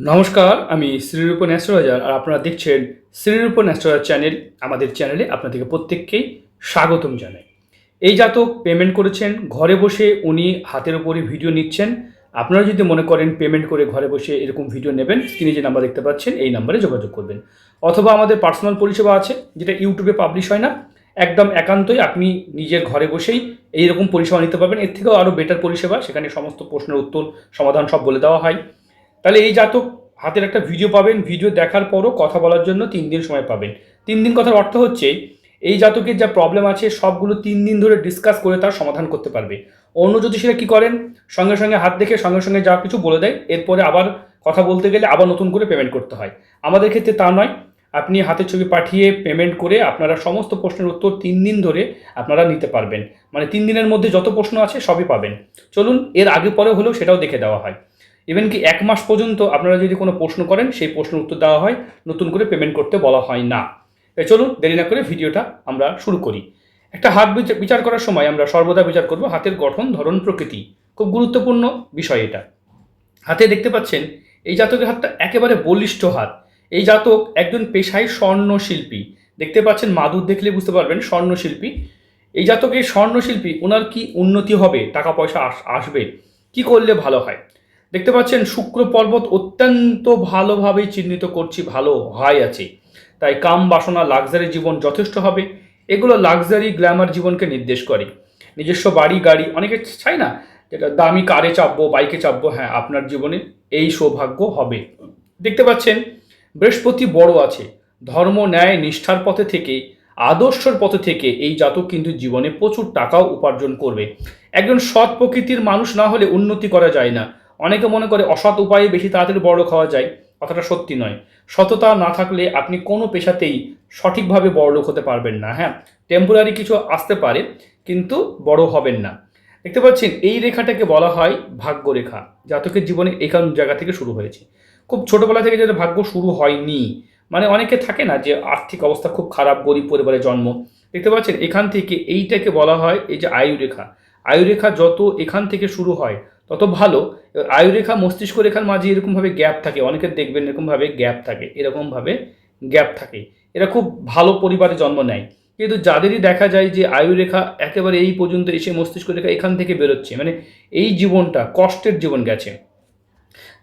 নমস্কার, আমি শ্রীরূপন অ্যাস্ট্রোলজার আর আপনারা দেখছেন শ্রীরূপন অ্যাস্ট্রোলজার চ্যানেল, আমাদের চ্যানেলে আপনাদেরকে প্রত্যেককেই স্বাগতম জানাই। এই জাতক পেমেন্ট করেছেন, ঘরে বসে উনি হাতের ওপরে ভিডিও নিচ্ছেন। আপনারা যদি মনে করেন পেমেন্ট করে ঘরে বসে এরকম ভিডিও নেবেন স্ক্রিনে যে নাম্বার দেখতে পাচ্ছেন, এই নাম্বারে যোগাযোগ করবেন। অথবা আমাদের পার্সোনাল পরিষেবা আছে, যেটা ইউটিউবে পাবলিশ হয় না, একদম একান্তই আপনি নিজের ঘরে বসেই এইরকম পরিষেবা নিতে পারবেন। এর থেকেও আরও বেটার পরিষেবা, সেখানে সমস্ত প্রশ্নের উত্তর, সমাধান সব বলে দেওয়া হয়। তাহলে এই জাতক হাতের একটা ভিডিও পাবেন ভিডিও দেখার পরও কথা বলার জন্য তিন দিন সময় পাবেন। তিন দিন কথার অর্থ হচ্ছে, এই জাতকের যা প্রবলেম আছে, সবগুলো তিন দিন ধরে ডিসকাস করে তার সমাধান করতে পারবে। অন্য জ্যোতিষীরা কী করেন? সঙ্গে সঙ্গে হাত দেখে সঙ্গে সঙ্গে যা কিছু বলে দেয়, এরপরে আবার কথা বলতে গেলে আবার নতুন করে পেমেন্ট করতে হয়। আমাদের ক্ষেত্রে তা নয়। আপনি হাতের ছবি পাঠিয়ে পেমেন্ট করে আপনারা সমস্ত প্রশ্নের উত্তর তিন দিন ধরে আপনারা নিতে পারবেন। মানে তিন দিনের মধ্যে যত প্রশ্ন আছে সবই পাবেন। চলুন, এর আগে পরে হলেও সেটাও দেখে দেওয়া হয়। ইভেন কি এক মাস পর্যন্ত আপনারা যদি কোনো প্রশ্ন করেন, সেই প্রশ্নের উত্তর দেওয়া হয়, নতুন করে পেমেন্ট করতে বলা হয় না। চলুন, দেরি না করে ভিডিওটা আমরা শুরু করি। একটা হাত বিচার- করার সময় আমরা সর্বদা বিচার করব হাতের গঠন, ধরন, প্রকৃতি। খুব গুরুত্বপূর্ণ বিষয় এটা। হাতে দেখতে পাচ্ছেন, এই জাতকের হাতটা একেবারে বলিষ্ঠ হাত। এই জাতক একজন পেশায় স্বর্ণ শিল্পী দেখতে পাচ্ছেন, মাদুর দেখলে বুঝতে পারবেন, স্বর্ণশিল্পী। এই জাতকের স্বর্ণ শিল্পী ওনার কি উন্নতি হবে? টাকা পয়সা আস- আসবে? কি করলে ভালো হয়? দেখতে পাচ্ছেন, শুক্র পর্বত অত্যন্ত ভালোভাবে চিহ্নিত করছি, ভালো হাই আছে। তাই কাম বাসনা, লাক্সারি জীবন যথেষ্ট হবে। এগুলো লাক্সারি গ্ল্যামার জীবনকে নির্দেশ করে। নিজস্ব বাড়ি, গাড়ি, অনেকে চাই না যেটা দামি কারে চাপবো, বাইকে চাপবো হ্যাঁ আপনার জীবনে এই সৌভাগ্য হবে। দেখতে পাচ্ছেন, বৃহস্পতি বড় আছে। ধর্ম, ন্যায়, নিষ্ঠার পথে থেকে, আদর্শর পথে থেকে এই জাতক কিন্তু জীবনে প্রচুর টাকাও উপার্জন করবে। একজন সৎ প্রকৃতির মানুষ না হলে উন্নতি করা যায় না। অনেকে মনে করে অসৎ উপায়ে বেশি তাড়াতাড়ি বড় খাওয়া যায়, কথাটা সত্যি নয়। সততা না থাকলে আপনি কোনো পেশাতেই সঠিকভাবে বড়লোক হতে পারবেন না। হ্যাঁ টেম্পোরারি কিছু আসতে পারে, কিন্তু বড় হবেন না। দেখতে পাচ্ছেন, এই রেখাটাকে বলা হয় ভাগ্য রেখা জাতকের জীবনে এখান জায়গা থেকে শুরু হয়েছে। খুব ছোটোবেলা থেকে যাদের ভাগ্য শুরু হয়নি মানে অনেকে থাকে না যে আর্থিক অবস্থা খুব খারাপ, গরিব পরিবারে জন্ম। দেখতে পাচ্ছেন, এখান থেকে এইটাকে বলা হয় এই যে আয়ুরেখা। আয়ুরেখা যত এখান থেকে শুরু হয় তত ভালো। আয়ুরেখা মস্তিষ্ক রেখার মাঝে এরকমভাবে গ্যাপ থাকে অনেকের দেখবেন এরকমভাবে গ্যাপ থাকে এরকমভাবে গ্যাপ থাকে। এরা খুব ভালো পরিবারে জন্ম নেয়। কিন্তু যাদেরই দেখা যায় যে আয়ুরেখা একেবারে এই পর্যন্ত এসে মস্তিষ্ক রেখা এখান থেকে বেরোচ্ছে মানে এই জীবনটা, কষ্টের জীবন গেছে।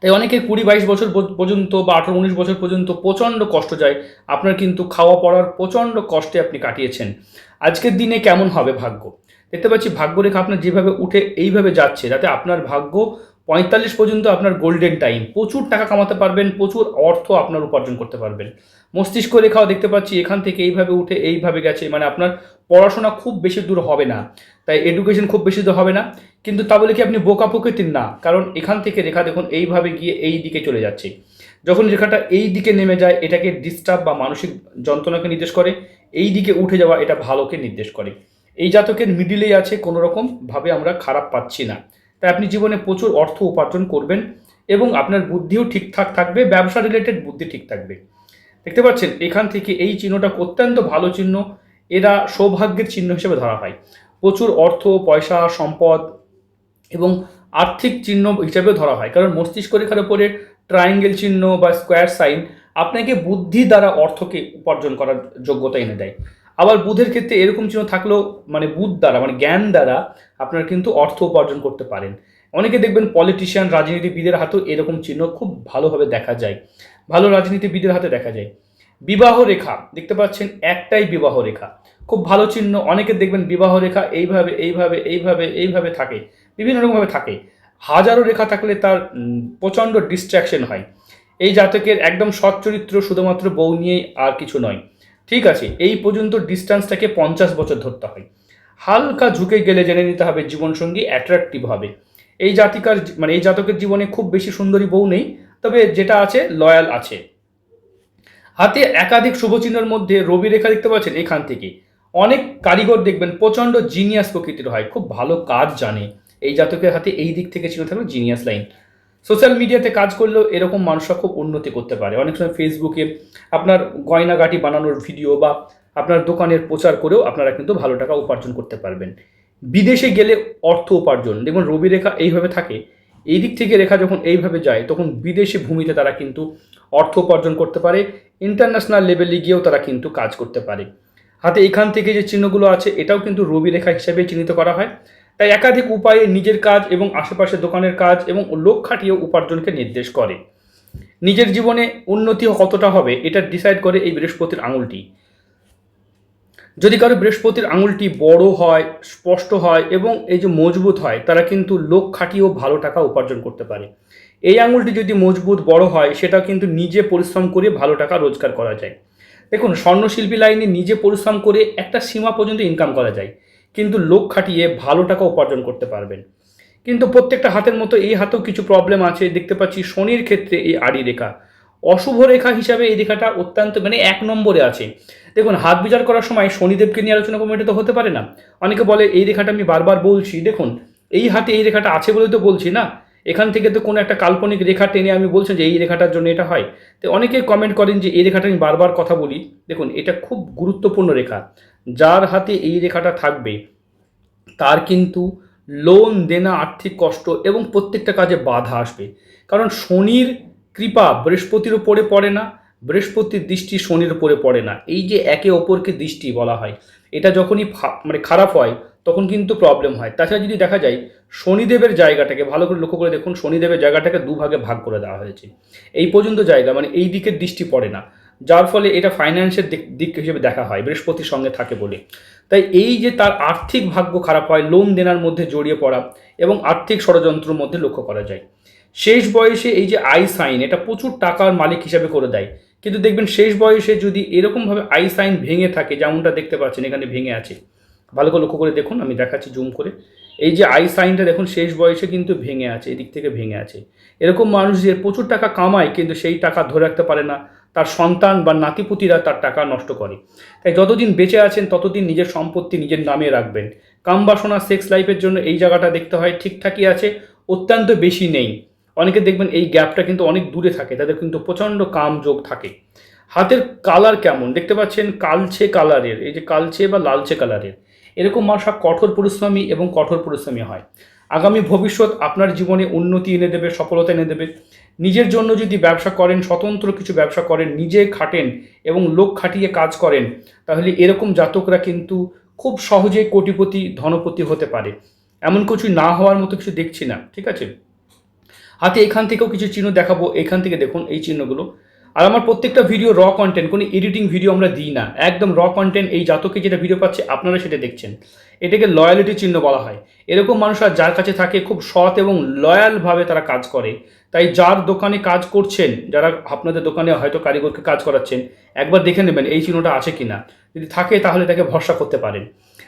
তাই অনেকে কুড়ি বাইশ বছর পর্যন্ত বা আঠারো উনিশ বছর পর্যন্ত প্রচণ্ড কষ্ট যায়। আপনার কিন্তু খাওয়া পড়ার প্রচণ্ড কষ্টে আপনি কাটিয়েছেন। আজকের দিনে কেমন হবে ভাগ্য? দেখতে পাচ্ছি ভাগ্যরেখা আপনার যেভাবে উঠে এইভাবে যাচ্ছে, যাতে আপনার ভাগ্য পঁয়তাল্লিশ পর্যন্ত আপনার গোল্ডেন টাইম প্রচুর টাকা কামাতে পারবেন, প্রচুর অর্থ আপনার উপার্জন করতে পারবেন। মস্তিষ্ক রেখাও দেখতে পাচ্ছি এখান থেকে এইভাবে উঠে এইভাবে গেছে মানে আপনার পড়াশোনা খুব বেশি দূর হবে না, তাই এডুকেশন খুব বেশি দূর হবে না, কিন্তু তা বলে কি আপনি বোকা প্রকৃতির? না, কারণ এখান থেকে রেখা দেখুন এইভাবে গিয়ে এই দিকে চলে যাচ্ছে। যখন রেখাটা এই দিকে নেমে যায়, এটাকে ডিস্টার্ব বা মানসিক যন্ত্রণাকে নির্দেশ করে, এই দিকে উঠে যাওয়া এটা ভালোকে নির্দেশ করে। এই জাতকের মিডিলেই আছে কোনো রকম ভাবে আমরা খারাপ পাচ্ছি না। তাই আপনি জীবনে প্রচুর অর্থ উপার্জন করবেন এবং আপনার বুদ্ধিও ঠিকঠাক থাকবে, ব্যবসা রিলেটেড বুদ্ধি ঠিক থাকবে। দেখতে পাচ্ছেন, এখান থেকে এই চিহ্নটা অত্যন্ত ভালো চিহ্ন। এরা সৌভাগ্যের চিহ্ন হিসেবে ধরা হয়। প্রচুর অর্থ, পয়সা, সম্পদ এবং আর্থিক চিহ্ন হিসেবেও ধরা হয়। কারণ মস্তিষ্ক রেখার উপরে ট্রায়াঙ্গেল চিহ্ন বা স্কোয়ার সাইন আপনাকে বুদ্ধি দ্বারা অর্থকে উপার্জন করার যোগ্যতা এনে দেয়। আবার বুধের ক্ষেত্রে এরকম চিহ্ন থাকলেও মানে বুধ দ্বারা মানে জ্ঞান দ্বারা আপনারা কিন্তু অর্থ উপার্জন করতে পারেন। অনেকে দেখবেন পলিটিশিয়ান রাজনীতিবিদের হাতেও এরকম চিহ্ন খুব ভালোভাবে দেখা যায়। ভালো রাজনীতিবিদের হাতে দেখা যায়। বিবাহ রেখা, দেখতে পাচ্ছেন একটাই বিবাহ রেখা। খুব ভালো চিহ্ন, অনেকে দেখবেন বিবাহ রেখা এইভাবে এইভাবে এইভাবে এইভাবে থাকে, বিভিন্ন রকমভাবে থাকে। হাজারো রেখা থাকলে তার প্রচণ্ড ডিস্ট্র্যাকশন হয়। এই জাতকের একদম সৎ চরিত্র শুধুমাত্র বউ নিয়েই আর কিছু নয়। ঠিক আছে, এই পর্যন্ত ডিস্টেন্সটাকে পঞ্চাশ বছর ধরতে হয়। হালকা ঝুঁকে গেলে জেনে নিতে হবে জীবনসঙ্গী অ্যাট্রাকটিভ হবে। এই জাতিকার মানে এই জাতকের জীবনে খুব বেশি সুন্দরী বউ নেই, তবে যেটা আছে লয়াল আছে। হাতে একাধিক শুভচিহ্নের মধ্যে রবি রেখা দেখতে পাচ্ছেন এখান থেকে। অনেক কারিগর দেখবেন, প্রচণ্ড জিনিয়াস প্রকৃতির হয়, খুব ভালো কাজ জানে। এই জাতকের হাতে এই দিক থেকে ছিল থাকবে জিনিয়াস লাইন সোশ্যাল মিডিয়াতে কাজ করলেও এরকম মানুষরা খুব উন্নতি করতে পারে। অনেক সময় ফেসবুকে আপনার গয়নাগাটি বানানোর ভিডিও বা আপনার দোকানের প্রচার করেও আপনারা কিন্তু ভালো টাকা উপার্জন করতে পারবেন। বিদেশে গেলে অর্থ উপার্জন। দেখুন, রবি রেখা এইভাবে থাকে, এই দিক থেকে রেখা যখন এইভাবে যায়, তখন বিদেশি ভূমিতে তারা কিন্তু অর্থ উপার্জন করতে পারে ইন্টারন্যাশনাল লেভেলে গিয়েও তারা কিন্তু কাজ করতে পারে। হাতে এখান থেকে যে চিহ্নগুলো আছে, এটাও কিন্তু রবি রেখা হিসেবে চিহ্নিত করা হয়। তাই একাধিক উপায়ে নিজের কাজ এবং আশেপাশে দোকানের কাজ এবং লোক খাটিয়ে উপার্জনকে নির্দেশ করে। নিজের জীবনে উন্নতি কতটা হবে, এটা ডিসাইড করে এই বৃহস্পতির আঙুলটি। যদি কারও বৃহস্পতির আঙুলটি বড় হয়, স্পষ্ট হয় এবং এই যে মজবুত হয়, তারা কিন্তু লোক খাটিয়েও ভালো টাকা উপার্জন করতে পারে। এই আঙুলটি যদি মজবুত বড় হয় সেটা কিন্তু নিজে পরিশ্রম করে ভালো টাকা রোজগার করা যায়। দেখুন, স্বর্ণশিল্পী লাইনে নিজে পরিশ্রম করে একটা সীমা পর্যন্ত ইনকাম করা যায়। কিন্তু লোক খাটিয়ে ভালো টাকা উপার্জন করতে পারবেন। কিন্তু প্রত্যেকটা হাতের মতো এই হাতেও কিছু প্রবলেম আছে। দেখতে পাচ্ছি শনির ক্ষেত্রে এই আড়ি রেখা। অশুভ রেখা হিসাবে এই রেখাটা অত্যন্ত মানে এক নম্বরে আছে। দেখুন, হাত বিচার করার সময় শনিদেবকে নিয়ে আলোচনা করব, এটা তো হতে পারে না। অনেকে বলে, এই রেখাটা আমি বারবার বলছি। দেখুন, এই হাতে এই রেখাটা আছে বলে তো বলছি না। এখান থেকে তো কোনো একটা কাল্পনিক রেখা টেনে আমি বলছি যে, এই রেখাটার জন্য এটা হয়। তো অনেকেই কমেন্ট করেন যে, এই রেখাটা আমি বারবার কথা বলি। দেখুন, এটা খুব গুরুত্বপূর্ণ রেখা। যার হাতে এই রেখাটা থাকবে, তার কিন্তু লোন, দেনা, আর্থিক কষ্ট এবং প্রত্যেকটা কাজে বাধা আসবে। কারণ শনির কৃপা বৃহস্পতির উপরে পড়ে না, বৃহস্পতির দৃষ্টি শনির উপরে পড়ে না। এই যে একে অপরকে দৃষ্টি বলা হয়, এটা যখনই মানে খারাপ হয়, তখন কিন্তু প্রবলেম হয়। তাছাড়া যদি দেখা যায়, শনিদেবের জায়গাটাকে ভালো করে লক্ষ্য করে দেখুন, শনিদেবের জায়গাটাকে দুভাগে ভাগ করে দেওয়া হয়েছে। এই পর্যন্ত জায়গা মানে এই দিকের দৃষ্টি পড়ে না। যার ফলে এটা ফাইন্যান্সের দিক দিক হিসেবে দেখা হয় বৃহস্পতির সঙ্গে থাকে বলে। তাই এই যে তার আর্থিক ভাগ্য খারাপ হয় লোন দেনার মধ্যে জড়িয়ে পড়া এবং আর্থিক ষড়যন্ত্রের মধ্যে লক্ষ্য করা যায়। শেষ বয়সে এই যে আই সাইন, এটা প্রচুর টাকার মালিক হিসাবে করে দেয়। কিন্তু দেখবেন শেষ বয়সে যদি এরকমভাবে আই সাইন ভেঙে থাকে, যেমনটা দেখতে পাচ্ছেন, এখানে ভেঙে আছে। ভালো করে লক্ষ্য করে দেখুন, আমি দেখাচ্ছি জুম করে। এই যে আই সাইনটা দেখুন, শেষ বয়সে কিন্তু ভেঙে আছে, এদিক থেকে ভেঙে আছে। এরকম মানুষ যে প্রচুর টাকা কামায়, কিন্তু সেই টাকা ধরে রাখতে পারে না। তার সন্তান বা নাতিপুতিরা তার টাকা নষ্ট করে। তাই যতদিন বেঁচে আছেন, ততদিন নিজের সম্পত্তি নিজের নামে রাখবেন। কাম বাসনা সেক্স লাইফের জন্য এই জায়গাটা দেখতে হয়, ঠিকঠাকই আছে, অত্যন্ত বেশি নেই। অনেকে দেখবেন এই গ্যাপটা কিন্তু অনেক দূরে থাকে, তাদের কিন্তু প্রচণ্ড কাম যোগ থাকে। হাতের কালার কেমন? দেখতে পাচ্ছেন কালছে কালারের এই যে কালচে বা লালচে কালারের এরকম মানুষ কঠোর পরিশ্রমী এবং কঠোর পরিশ্রমী হয়। আগামী ভবিষ্যৎ আপনার জীবনে উন্নতি এনে দেবে, সফলতা এনে দেবে। নিজের জন্য যদি ব্যবসা করেন, স্বতন্ত্র কিছু ব্যবসা করেন, নিজে খাটেন এবং লোক খাটিয়ে কাজ করেন, তাহলে এরকম জাতকরা কিন্তু খুব সহজে কোটিপতি, ধনপতি হতে পারে। এমন কিছু না হওয়ার মতো কিছু দেখছি না, ঠিক আছে? হাতে এখান থেকেও কিছু চিহ্ন দেখাবো, এখান থেকে দেখুন এই চিহ্নগুলো। আর আমার প্রত্যেকটা ভিডিও র কন্টেন্ট কোনো এডিটিং ভিডিও আমরা দিই না। একদম র কন্টেন্ট এই জাতকে যেটা ভিডিও পাচ্ছে, আপনারা সেটা দেখছেন। এটাকে লয়ালিটি চিহ্ন বলা হয়। এরকম মানুষ আর যার কাছে থাকে, খুব সৎ এবং লয়ালভাবে তারা কাজ করে। তাই যার দোকানে কাজ করছেন, যারা আপনাদের দোকানে হয়তো কারিগরকে কাজ করাচ্ছেন, একবার দেখে নেবেন এই চিহ্নটা আছে কিনা। যদি থাকে তাহলে তাকে ভরসা করতে পারেন।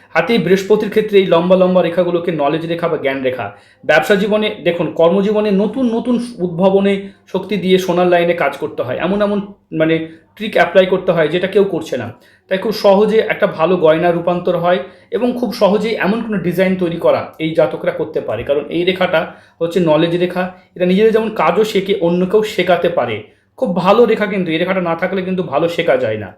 হাতে বৃহস্পতির ক্ষেত্রে এই লম্বা লম্বা রেখাগুলোকে নলেজ রেখা বা জ্ঞান রেখা। ব্যবসা জীবনে, দেখুন, কর্মজীবনে নতুন নতুন উদ্ভাবনে শক্তি দিয়ে সোনার লাইনে কাজ করতে হয়। এমন এমন মানে ট্রিক অ্যাপ্লাই করতে হয় যেটা কেউ করছে না। তাই খুব সহজে একটা ভালো গয়না রূপান্তর হয় এবং খুব সহজেই এমন কোনো ডিজাইন তৈরি করা এই জাতকরা করতে পারে। কারণ এই রেখাটা হচ্ছে নলেজ রেখা। এটা নিজেদের যেমন কাজও শেখে, অন্যকেও শেখাতে পারে। খুব ভালো রেখা কিন্তু, এই রেখাটা না থাকলে কিন্তু ভালো শেখা যায় না।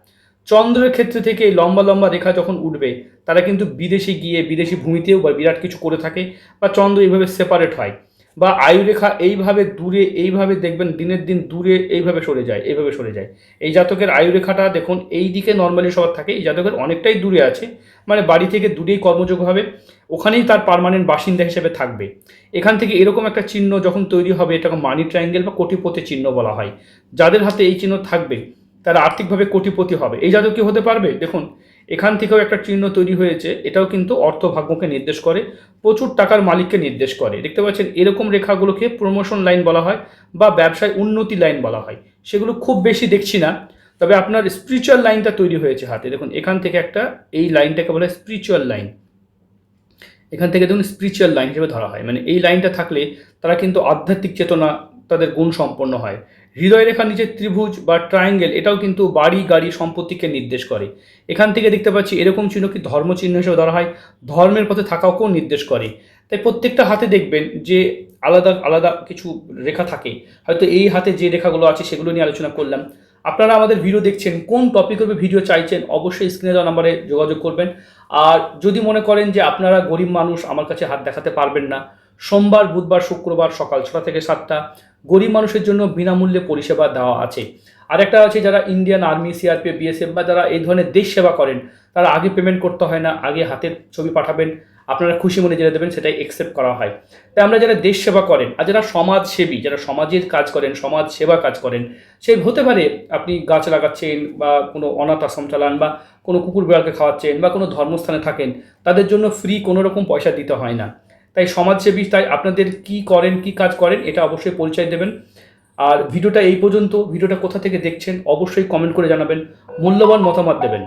চন্দ্রের ক্ষেত্রে থেকে লম্বা লম্বা রেখা যখন উঠবে, তারা কিন্তু বিদেশে গিয়ে বিদেশি ভূমিতেও বা বিরাট কিছু করে থাকে বা চন্দ্র এইভাবে সেপারেট হয়। বা আয়ুরেখা এইভাবে দূরে এইভাবে দেখবেন দিনের দিন দূরে এইভাবে সরে যায়, এইভাবে সরে যায়। এই জাতকের আয়ুরেখাটা দেখুন এই দিকে নর্মালি সবার থাকে, এই জাতকের অনেকটাই দূরে আছে। মানে বাড়ি থেকে দূরেই কর্মযোগ হবে, ওখানেই তার পার্মানেন্ট বাসিন্দা হিসেবে থাকবে। এখান থেকে এরকম একটা চিহ্ন যখন তৈরি হবে, এটাকে মানি ট্রায়াঙ্গেল বা কোটিপতি চিহ্ন বলা হয়। যাদের হাতে এই চিহ্ন থাকবে তারা আর্থিকভাবে কোটিপতি হবে। এই জাতক কি হতে পারবে? দেখুন, এখান থেকেও একটা চিহ্ন তৈরি হয়েছে, এটাও কিন্তু অর্থভাগ্যকে নির্দেশ করে, প্রচুর টাকার মালিককে নির্দেশ করে। দেখতে পাচ্ছেন, এরকম রেখাগুলোকে প্রমোশন লাইন বলা হয় বা ব্যবসায় উন্নতি লাইন বলা হয়। সেগুলো খুব বেশি দেখছি না, তবে আপনার স্পিরিচুয়াল লাইনটা তৈরি হয়েছে হাতে। দেখুন, এখান থেকে একটা, এই লাইনটাকে বলা হয় স্পিরিচুয়াল লাইন এখান থেকে দেখুন স্পিরিচুয়াল লাইন হিসেবে ধরা হয়। মানে এই লাইনটা থাকলে তারা কিন্তু আধ্যাত্মিক চেতনা তাদের গুণ সম্পন্ন হয়। হৃদয় রেখার নিচে ত্রিভুজ বা ট্রায়াঙ্গেল এটাও কিন্তু বাড়ি, গাড়ি সম্পত্তিকে নির্দেশ করে। এখান থেকে দেখতে পাচ্ছি এরকম চিহ্ন কি ধর্ম চিহ্ন হিসেবে ধরা হয়। ধর্মের পথে থাকাকেও নির্দেশ করে। তাই প্রত্যেকটা হাতে দেখবেন যে আলাদা আলাদা কিছু রেখা থাকে। হয়তো এই হাতে যে রেখাগুলো আছে সেগুলো নিয়ে আলোচনা করলাম। আপনারা আমাদের ভিডিও দেখছেন, কোন টপিকের উপর ভিডিও চাইছেন, অবশ্যই স্ক্রিনে দেওয়া নাম্বারে যোগাযোগ করবেন। আর যদি মনে করেন যে আপনারা গরিব মানুষ, আমার কাছে হাত দেখাতে পারবেন না, সোমবার, বুধবার, শুক্রবার সকাল ছটা থেকে সাতটা গরিব মানুষের জন্য বিনামূল্যে পরিষেবা দেওয়া আছে। আরেকটা আছে যারা ইন্ডিয়ান আর্মি সিআরপিএফ বিএসএফ বা যারা এই ধরনের দেশ সেবা করেন, তারা আগে পেমেন্ট করতে হয় না, আগে হাতের ছবি পাঠাবেন, আপনারা খুশি মনে যেটা দেবেন, সেটাই একসেপ্ট করা হয়। তাই আমরা যারা দেশ সেবা করেন আর যারা সমাজসেবী, যারা সমাজের কাজ করেন, সমাজ সেবা কাজ করেন, সেই হতে পারে আপনি গাছ লাগাচ্ছেন বা কোনো অনাথ আশ্রম চালান বা কোনো কুকুর বিড়ালকে খাওয়াচ্ছেন বা কোনো ধর্মস্থানে থাকেন, তাদের জন্য ফ্রি কোনো রকম পয়সা দিতে হয় না। তাই সমাজসেবী, তাই আপনাদের কি করেন, কি কাজ করেন, এটা অবশ্যই পরিচয় দেবেন। আর ভিডিওটা এই পর্যন্ত, ভিডিওটা কোথা থেকে দেখছেন, অবশ্যই কমেন্ট করে জানাবেন, মূল্যবান মতামত দেবেন।